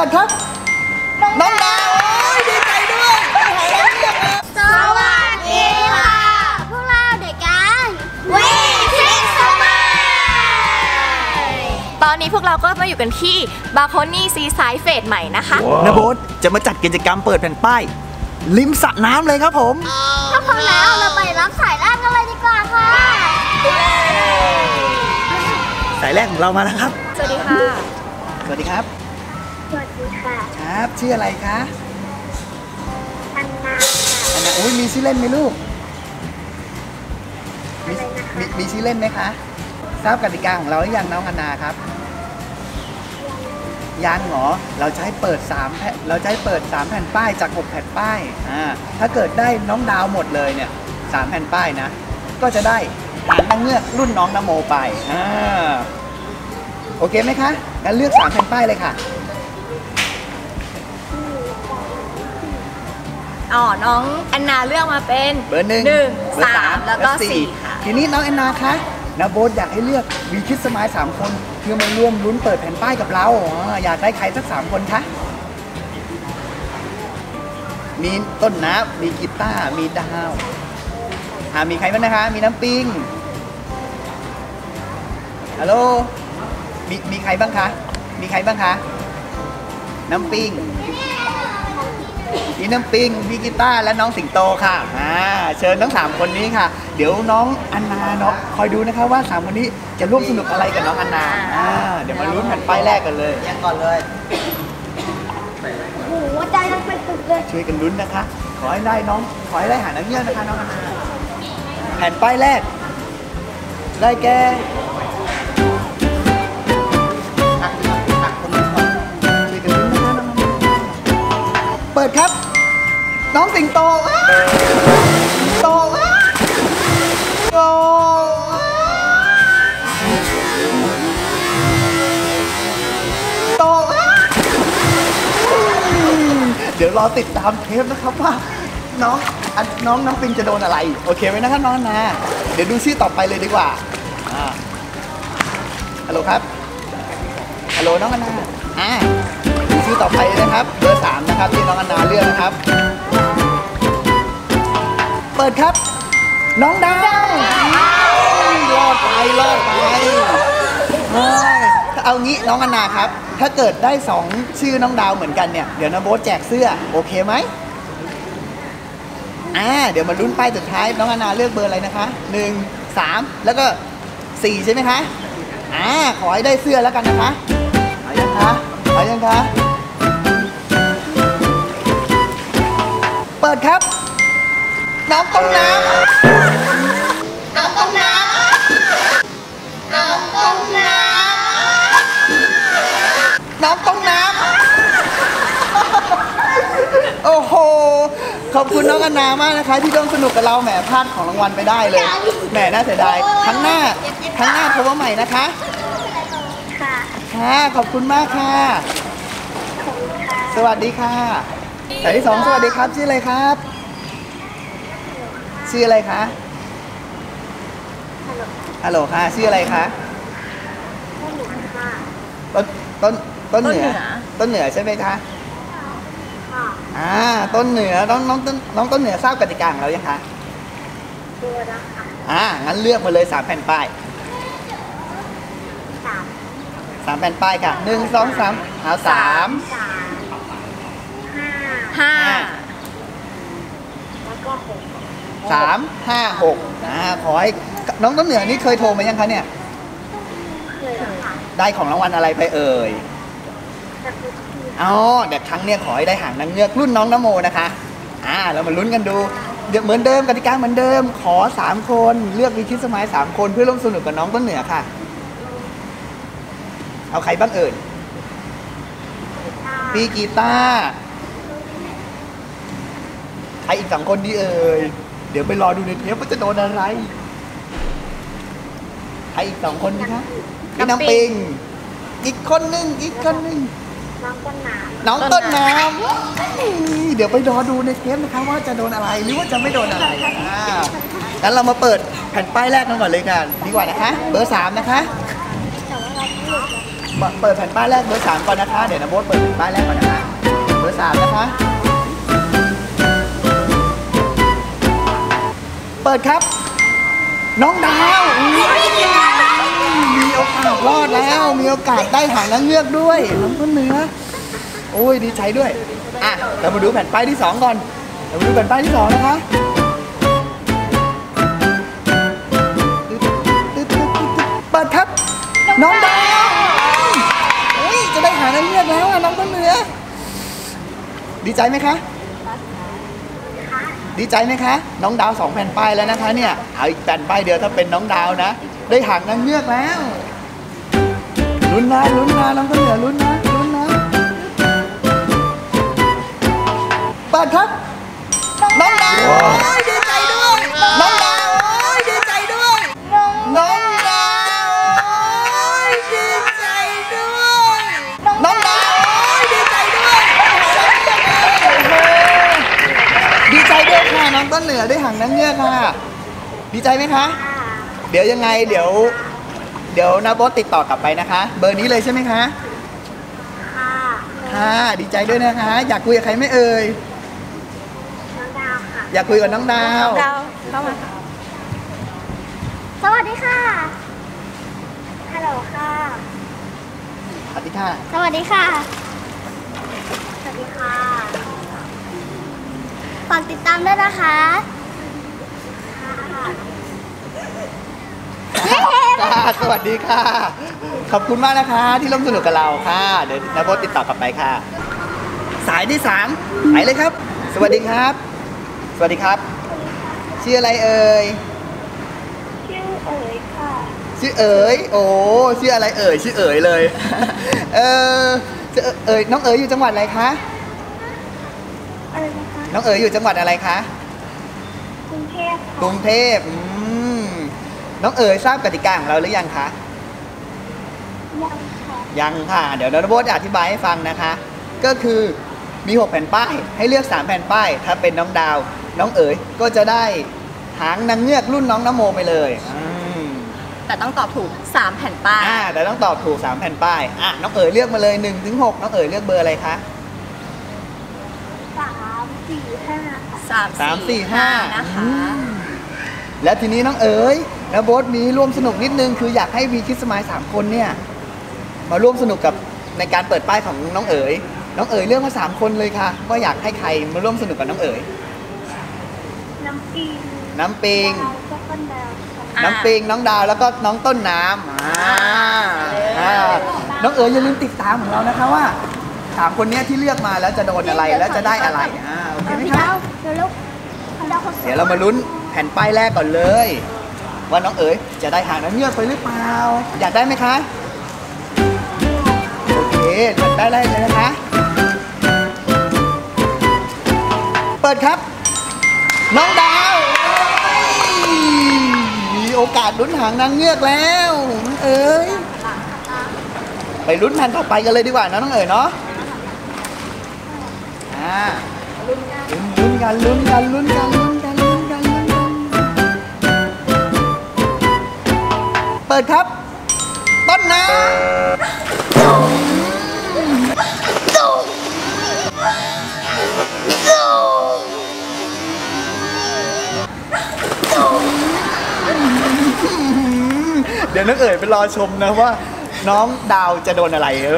ปิดครับน้องดาวโอ้ยดีใจด้วยได้หาแล้วเรียกเลยสวัสดีค่ะพวกเราเด็กกันวิคิสมาตอนนี้พวกเราก็มาอยู่กันที่บาโคนี่ซีไซด์เฟสใหม่นะคะนะโบ๊ทจะมาจัดกิจกรรมเปิดแผ่นป้ายริมสระน้ำเลยครับผมถ้าพร้อมแล้วเราไปรับสายแรกกันเลยดีกว่าค่ะสายแรกของเรามาแล้วครับ สวัสดีค่ะ สวัสดีครับ สวัสดีค่ะ ครับ ชื่ออะไรคะอันนาอันนะอุ้ยมีชื่อเล่นไหมลูกมีมีมีชื่อเล่นไหมคะ ทราบกติกาของเราหรือยังน้องอันนาครับ ยังเหรอ เราจะให้เปิด3แผ่นเราจะให้เปิด 3 แผ่นป้ายจาก 6 แผ่นป้าย อ่า ถ้าเกิดได้น้องดาวหมดเลยเนี่ยสามแผ่นป้ายนะ ก็จะได้หางนางเงือกรุ่นน้องนโมไป อ่า โอเคไหมคะ งั้นเลือก3แผ่นป้ายเลยค่ะ อ๋อน้องแอนนาเลือกมาเป็นเบอร์หนึ่งหนึ่งเบอร์สามแล้วก็สี่ค่ะทีนี้น้องแอนนาคะนาโบ๊ทอยากให้เลือกวีคิดสมายสามคนเพื่อมาร่วมลุ้นเปิดแผ่นป้ายกับเราอ๋ออยากได้ใครสักสามคนคะมีต้นน้ำมีกีตาร์มีดาวอ่ามีใครบ้างนะคะ มีน้ำปิงฮัลโหลมีมีใครบ้างคะ มีใครบ้างคะ น้ำปิง พี่น้ำปิงพี่กีตาร์และน้องสิงโตค่ะอ่าเชิญทั้งสามคนนี้ค่ะ เดี๋ยวน้องอันนาเนาะคอยดูนะคะว่าสามคนนี้จะร่วมสนุกอะไรกับน้องอันนาอ่าเดี๋ยวมาลุ้นแผ่นป้ายแรกกันเลยยังก่อนเลย โอ้โหใจมันเป็นตุกเลยช่วยกันลุ้นนะคะ ขอให้ได้น้องขอให้ได้หานักเงี้ยนะคะน้องอันนาแผ่นป้ายแรก ได้แก่อะอะคนนี้ก่อนช่วยกันลุ้นนะคะน้องอันนาเปิดครับ น้องสิงโตโตโตโตเดี๋ยวรอติดตามเทปนะครับว่าน้องอนน้องน้องปิงจะโดนอะไร โอเคไหมนะครับน้องนาเดี๋ยวดูชื่อต่อไปเลยดีกว่าอ่าฮัลโหลครับฮัลโหลน้องอันนาอ่าดูชื่อต่อไปเลยนะครับเบอร์สามนะครับที่น้องอันนาเลือกนะครับ เปิดครับ น้องดาวรอดไปรอดไปเฮ้ยถ้าเอางี้น้องอันนาครับ ถ้าเกิดได้สองชื่อน้องดาวเหมือนกันเนี่ย เดี๋ยวนะโบ๊ทแจกเสื้อ โอเคไหมอ่าเดี๋ยวมาลุ้นป้ายสุดท้าย น้องอันนาเลือกเบอร์อะไรนะคะหนึ่งสามแล้วก็สี่ใช่ไหมคะอ่าขอให้ได้เสื้อแล้วกันนะคะเอายังคะเอายังคะ เปิดครับ น้องต้มน้ำน้องต้มน้ำน้องต้มน้ำน้องต้มน้ำโอ้โห ขอบคุณน้องอนนามากนะคะ ที่ร่วมสนุกกับเราแหมพลาดของรางวัลไปได้เลยแหมน่าเสียดายครั้งหน้าครั้งหน้าพบกันใหม่นะคะค่ะขอบคุณมากค่ะขอบคุณค่ะสวัสดีค่ะสายที่สองสวัสดีครับชื่ออะไรครับ ชื่ออะไรคะฮัลโหลค่ะ ชื่ออะไรคะขอบคุณค่ะต้นต้นต้นเหนือต้นเหนือ ต้นเหนือใช่ไหมคะค่ะอ่า ต้นเหนือ น้องน้องต้นน้องต้นเหนือทราบกติกาของเรายังคะตัวนะคะอ่า งั้นเลือกมาเลยสามแผ่นป้ายสามสามแผ่นป้ายค่ะหนึ่งสองสามเอาสามสามห้าห้าแล้ 356นะขอให้น้องต้นเหนือนี่เคยโทรมายังคะเนี่ย ได้ของรางวัลอะไรไปเอ่ยอ๋อเด็กครั้งเนี่ยขอให้ได้หางนางเงือกรุ่นน้องนโมนะคะอ่าเรามาลุ้นกันดูเดี๋ยวเหมือนเดิมกติกาเหมือนเดิม ขอ 3 คนเลือกวิชิตสมัย 3 คนเพื่อร่วมสนุกกับน้องต้นเหนือค่ะ เอาใครบ้างเอ่ยพี่กีตาร์ใครอีกสองคนดีเอ่ย เดี๋ยวไปรอดูในเทปว่าจะโดนอะไรใครอีกสองคนดีคะพี่น้ำปิง อีกคนหนึ่งอีกคนหนึ่งน้องต้นน้ำน้องต้นน้ำเดี๋ยวไปรอดูในเทปนะคะว่าจะโดนอะไรหรือว่าจะไม่โดนอะไรอ่างั้นเรามาเปิดแผ่นป้ายแรกกันก่อนเลยกันดีกว่านะคะ เบอร์สามนะคะแต่ว่าเราเลือกเปิดเปิดแผ่นป้ายแรกเบอร์สามก่อนนะคะ เดี๋ยวนะโบ๊ทเปิดแผ่นป้ายแรกก่อนนะคะ เบอร์สามนะคะ เปิดครับ น้องดาวมีโอกาสรอดแล้ว มีโอกาสได้หางนางเงือกด้วยน้องต้นเนื้อโอ้ยดีใจด้วยอะเรามาดูแผ่นป้ายที่สองก่อนเรามาดูแผ่นป้ายที่สองนะคะเปิดครับ น้องดาวจะได้หางนางเงือกแล้วอะน้องต้นเนื้อดีใจไหมคะ ดีใจไหมคะ น้องดาวสองแผ่นป้ายแล้วนะคะเนี่ยเอาอีกแผ่นป้ายเดียวถ้าเป็นน้องดาวนะ ได้หางนางเงือกแล้วลุ้นนะลุ้นนะน้องต้นเหนือลุ้นนะลุ้นนะเปิดครับน้องดาวโอ้ยดีใจด้วยน้อง ด้วยค่ะน้องต้นเหนือได้หางนางเงือกค่ะ ดีใจไหมคะ เดี๋ยวยังไงเดี๋ยว เดี๋ยวนาโบทติดต่อกลับไปนะคะ เบอร์นี้เลยใช่ไหมคะ ค่ะค่ะดีใจด้วยนะคะ อยากคุยกับใครไหม่เอ่ย น้องดาวค่ะ อยากคุยกับน้องดาว ดาวเข้ามาสวัสดีค่ะ ฮัลโหลค่ะ สวัสดีค่ะ สวัสดีค่ะ สวัสดีค่ะ ฝากติดตามด้วยนะคะค่ะสวัสดีค่ะ ขอบคุณมากนะคะ ที่ร่วมสนุกกับเราค่ะ เดี๋ยวนาโบทติดต่อกลับไปค่ะ สายที่สามไปเลยครับ สวัสดีครับ สวัสดีครับ ชื่ออะไรเอ่ย ชื่อเอ๋ยค่ะ ชื่อเอ๋ย โอ้ชื่ออะไรเอ่ย ชื่อเอ๋ยเลย เออชื่อเอ๋ยน้องเอ๋ยอยู่จังหวัดอะไรคะอะไร นะคะน้องเอ๋ยอยู่จังหวัดอะไรคะ กรุงเทพกค่ะรุงเทพอืมน้องเอ๋ยทราบกติกาของเราหรือยังคะ ยังค่ะยังค่ะ เดี๋ยวนาโบทจะอธิบายให้ฟังนะคะ ก็คือมี 6 แผ่นป้าย ให้เลือก 3 แผ่นป้าย ถ้าเป็นน้องดาว น้องเอ๋ยก็จะได้หางนางเงือกรุ่นน้องนโมไปเลยอืมแต่ต้องตอบถูก 3 แผ่นป้ายอ่าแต่ต้องตอบถูก 3 แผ่นป้ายอะน้องเอ๋ยเลือกมาเลย1นถึงหน้องเอ๋ยเลือกเบอร์อะไรคะ สามสี่ห้าค่ะ 3 สามสี่ห้านะคะอืมแล้วทีนี้น้องเอ๋ยนะโบทมีร่วมสนุกนิดนึงคืออยากให้วีคิดสมายสามคนเนี่ย มาร่วมสนุกกับในการเปิดป้ายของน้องเอ๋ยน้องเอ๋ยเลือกมาสามคนเลยค่ะว่าอยากให้ใครมาร่วมสนุกกับน้องเอ๋ยน้ำปิงน้ำปิงดาวก็ต้นดาวค่ะอะน้ำปิงน้องดาวแล้วก็น้องต้นน้ำอ่าอ่าน้องเอ๋ยอย่าลืมติดตามของเรานะคะว่าสามคนเนี้ยที่เลือกมาแล้วจะโดนอะไรแล้วจะได้อะไรอ่า เคไหมพี่คะดาเดี๋ยวลูกพี่ดาวคนสวยเดี๋ยวเรามาลุ้นแผ่นป้ายแรกก่อนเลย ว่าน้องเอ๋ยจะได้หางน้ำเงือกไปหรือเปล่า อยากได้ไหมคะโอเคแผ่นป้ายแรกเลยนะคะ เปิดครับ น้องดาว มีโอกาสลุ้นหางนางเงือกแล้วน้องเอ๋ยไปลุ้นแผ่นต่อไปกันเลยดีกว่านะน้องเอ๋ยเนาะอ่า กันลุ้นกันลุ้นกันลุ้นกันลุ้นกันลุ้นกันเปิดครับ ต้นน้ำเดี๋ยวน้องเอ๋ยไปรอชมนะว่าน้องดาวจะโดนอะไร เอ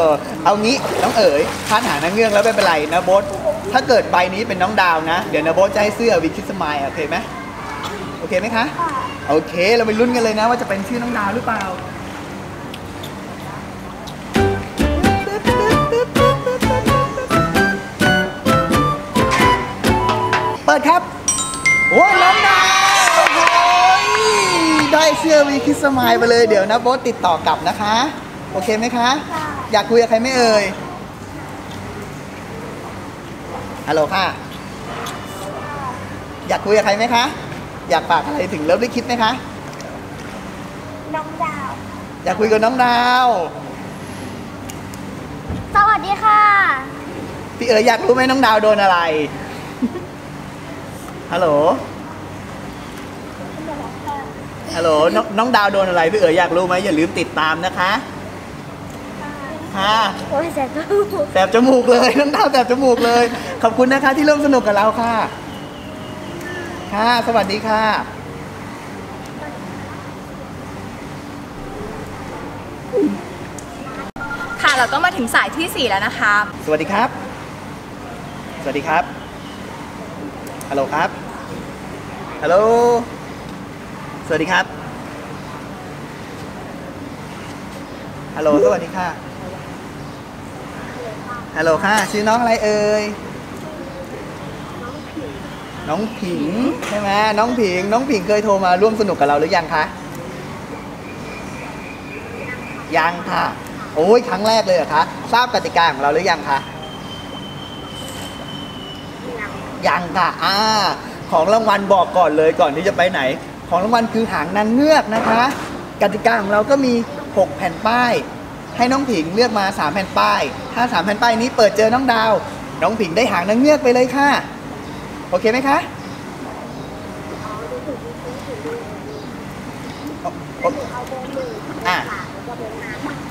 อ เอางี้น้องเอ๋ยคาดหางนางเงือกแล้วไม่เป็นไรนะโบท ถ้าเกิดใบนี้เป็นน้องดาวนะ เดี๋ยวนะโบทจะให้เสื้อวิคิสมายโอเคไหมโอเคไหมคะค่ะโอเค เราไปลุ้นกันเลยนะว่าจะเป็นชื่อน้องดาวหรือเปล่าเปิดครับโอ้ยน้องดาวโอ้โหได้เสื้อวีคิสมายไปเลยเดี๋ยวนะโบ๊ทติดต่อกลับนะคะ โอเคไหมคะค่ะอยากคุยกับใครไหม่เอ่ย ฮัลโหลค่ะ อยากคุยกับใครไหมคะ อยากฝากอะไรถึงเลิฟได้คิดไหมคะ น้องดาว อยากคุยกับน้องดาว สวัสดีค่ะ พี่เอ๋ยอยากรู้ไหมน้องดาวโดนอะไร ฮัลโหล ฮัลโหลน้องน้องดาวโดนอะไร พี่เอ๋ยอยากรู้ไหมอย่าลืมติดตามนะคะ ค่ะโอ้ยแสบจมูกแสบจมูกเลยน้องดาวแสบจมูกเลย ขอบคุณนะคะที่ร่วมสนุกกับเราค่ะ ค่ะ สวัสดีค่ะค่ะเราก็มาถึงสายที่ 4 แล้วนะคะ สวัสดีครับ สวัสดีครับ ฮัลโหลครับ ฮัลโหล สวัสดีครับ ฮัลโหล สวัสดีค่ะ ฮัลโหลค่ะ ชื่อน้องอะไรเอ่ย น้องผิงใช่ไหมน้องผิง น้องผิงเคยโทรมาร่วมสนุกกับเราหรือยังคะ ยังค่ะ โอ้ยครั้งแรกเลยเหรอคะ ทราบกติกาของเราหรือยังคะ ยังค่ะ อ่า ของรางวัลบอกก่อนเลยก่อนที่จะไปไหน ของรางวัลคือหางนางเงือกนะคะ กติกาของเราก็มี 6 แผ่นป้าย ให้น้องผิงเลือกมา 3 แผ่นป้าย ถ้า 3 แผ่นป้ายนี้เปิดเจอน้องดาว น้องผิงได้หางนางเงือกไปเลยค่ะ โอเคไหมคะโอโออะ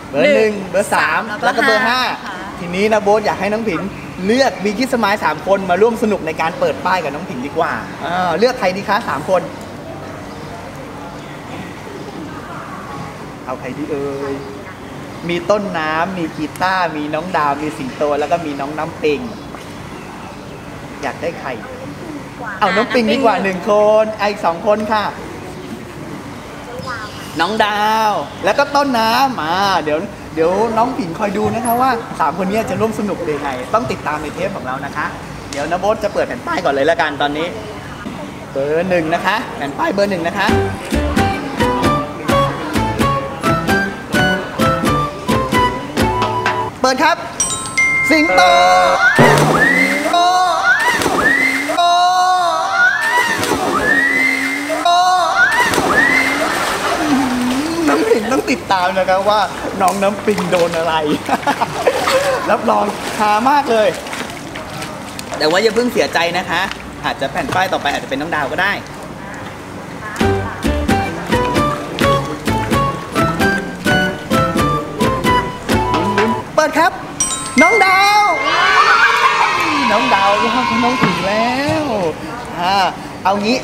เบอร์หนึ่งเบอร์สามแล้แล้ววก็ก็เบอร์ห้าห้าค่ะทีนี้นะโบ๊ทอยากให้น้องผิงเลือกบีคิสมายสามคนมาร่วมสนุกในการเปิดป้ายกับน้องผิงดีกว่าอ่าเลือกใครดีคะสามคน เอาใครดีเอ่ย มีต้นน้ำมีกีตาร์มีน้องดาวมีสิงโตแล้วก็มีน้องน้ำปิง อยากได้ใคร เอาน้องปิงดีกว่าหนึ่งคนไอะอีกสองคนค่ะ น้องดาว แล้วก็ต้นน้ำมาเดี๋ยวเดี๋ยวน้องผิงคอยดูนะคะว่าสามคนนี้จะร่วมสนุกได้ไงต้องติดตามในเทปของเรานะคะ เดี๋ยวนะโบ๊ทจะเปิดแผ่นป้ายก่อนเลยละกันตอนนี้ เบอร์หนึ่งนะคะ แผ่นป้ายเบอร์หนึ่งนะคะ ปิดครับ สิงโตโตโตโตน้ำปิงต้องติดตามนะครับว่าน้องน้ำปิงโดนอะไร รับรองฮามากเลย แต่ว่าอย่าเพิ่งเสียใจนะคะ อาจจะแผ่นป้ายต่อไปอาจจะเป็นน้องดาวก็ได้ เปิดครับ น้องดาว น้องดาวรอดน้องถึงแล้วอ่าเอางี้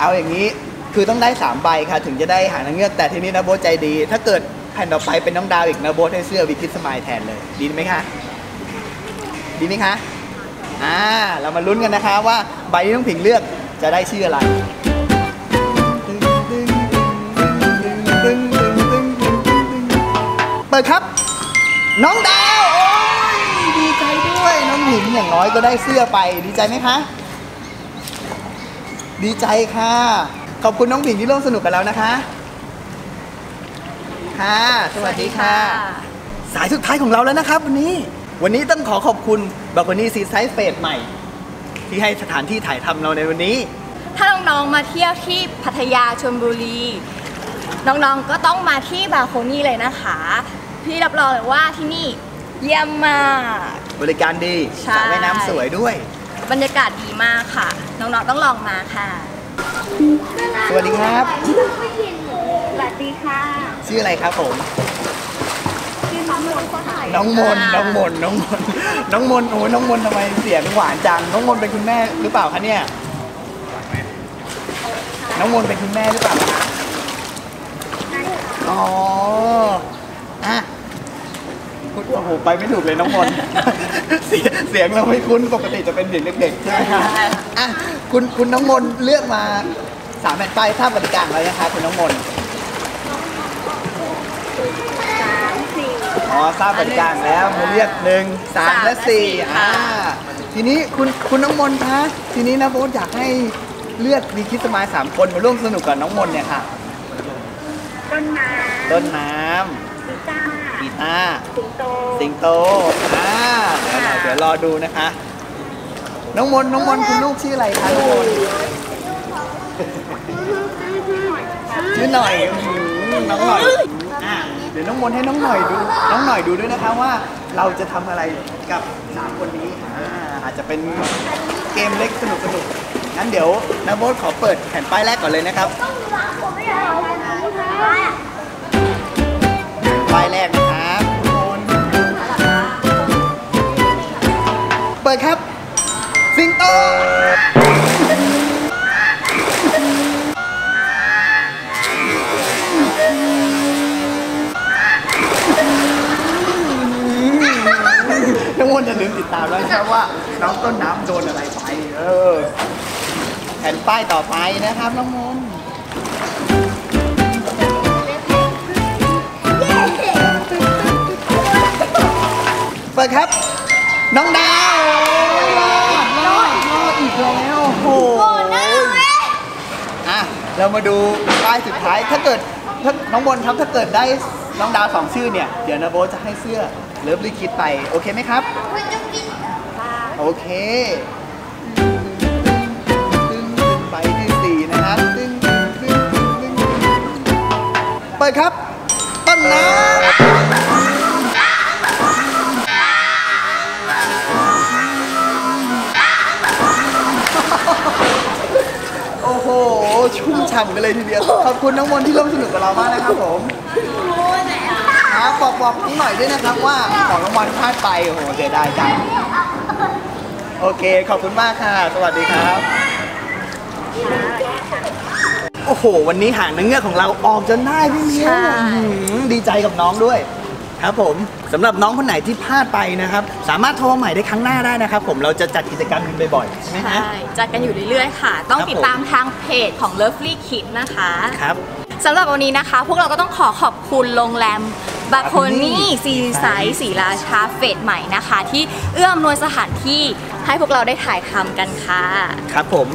เอาอย่างนี้คือต้องได้3ใบค่ะ ถึงจะได้หางนางเงือกแต่ทีนี้นะโบทใจดี ถ้าเกิดแผ่นต่อไปเป็นน้องดาวอีกนะโบทให้เสื้อวิคิสมายแทนเลย ดีไหมคะดีไหมคะอ่าเรามาลุ้นกันนะคะว่าใบที่น้องผิงเลือกจะได้ชื่ออะไร ปิดครับ น้องดาวโอ้ยดีใจด้วยน้องผิงอย่างน้อยก็ได้เสื้อไปดีใจไหมคะ ดีใจค่ะ ขอบคุณน้องผิงที่ร่วมสนุกกับเรานะคะ ค่ะ สวัสดีค่ะ สายสุดท้ายของเราแล้วนะครับ วันนี้วันนี้ต้องขอขอบคุณบัค o นี่ซีไซส์เฟสใหม่ ที่ให้สถานที่ถ่ายทำเราในวันนี้ ถ้าน้องๆมาเที่ยวที่พัทยาชลบุรีน้องๆ ก็ต้องมาที่บาโคนี่เลยนะคะ พี่รับรองเลยว่าที่นี่เยี่ยมมาก บริการดีใช่สระว่ายน้ำสวยด้วย บรรยากาศดีมากค่ะ น้องๆต้องลองมาค่ะ สวัสดีครับ สวัสดีค่ะชื่ออะไรครับผม ชื่อน้องมนต์ค่ะน้องมนน้องมนน้องมนน้องมนโอ้ยน้องมนทำไมเสียงหวานจัง น้องมนเป็นคุณแม่หรือเปล่าคะเนี่ย น้องมนเป็นคุณแม่หรือเปล่าคะ อ๋อ อะพูด โอ้โหไปไม่ถูกเลยน้องมนเสียงเสียงเราไม่คุ้นปกติจะเป็นเสียงเด็กๆใช่ไหมคะอะคุณคุณน้องมนเลือกมาสามแผ่นป้ายทราบกติกาของเรานะคะคุณน้องมนสามสี่อ๋อทราบกติกาแล้วมาเรียกหนึ่งสามและสี่สามและสี่อ่าค่ะทีนี้คุณคุณน้องมนคะทีนี้นะโบ๊ทอยากให้เลือกดีคิดสมายสามคนมาร่วมสนุกกับน้องมนเนี่ยค่ะ ต้นน้ต้นน้ำ กีตาร์ำกีตาร์สิงโตสิงโตอ่าเดี๋ยวเดี๋ยวรอดูนะคะ น้องมนน้องมนคุณลูกชื่ออะไรคะน้องมนชื่อหน่อยอื้อหือน้องหน่อยอ่าเดี๋ยวน้องมนให้น้องหน่อยดูน้องหน่อยดูด้วยนะคะว่าเราจะทำอะไรกับสามคนนี้อ่าอาจจะเป็นเกมเล็กสนุกสนุกงั้นเดี๋ยวนะโบ๊ทขอเปิดแผ่นป้ายแรกก่อนเลยนะครับายแรกนะครับเปิดครับ สิงโตน้องวนอย่าลืมติดตามด้วนะครับว่าน้องต้นน้ำโดนอะไรไป เออ แผ่นป้ายต่อไปนะครับน้องมน เปิดครับ น้องดาวรอดรอดรอดอีกแล้วโอ้โหอะเรามาดูป้ายสุดท้ายถ้าเกิดถ้าน้องบนครับถ้าเกิดได้น้องดาวสองชื่อเนี่ย เดี๋ยวนะโบทจะให้เสื้อเลิฟลิคิดไป โอเคไหมครับ โอเคตึ้งตึ้งไปที่สี่นะครับตึ้งตึ้งตึ้งตึ้งตึ้งเปิดครับ ต้นน้ำ ฉ่ำกันเลยทีเดียว ขอบคุณน้องมนต์ที่ร่วมสนุกกับเรามากนะครับผมครับบอกบอกน้องหน่อยด้วยนะครับว่าของรางวัลพลาดไป โอ้โหเสียดายจัง โอเค ขอบคุณมากค่ะ สวัสดีครับ โอ้โห วันนี้หางนางเงือกของเราออกจนได้พี่เมียใช่ อื้อหือดีใจกับน้องด้วย ครับผมสำหรับน้องคนไหนที่พลาดไปนะครับ สามารถโทรมาใหม่ได้ครั้งหน้าได้นะครับ ผมเราจะจัดกิจกรรมกันบ่อยๆใช่ไหมฮะ ใช่จัดกันอยู่เรื่อยๆค่ะ ต้องครับติดตามทางเพจของ Lovely Kid นะคะครับ สำหรับวันนี้นะคะ พวกเราก็ต้องขอขอบคุณโรงแรมบาโคนี่ซีไซส์สีราชาเฟสใหม่นะคะ ที่เอื้อมนวยสถานที่ให้พวกเราได้ถ่ายทำกันค่ะ ครับผม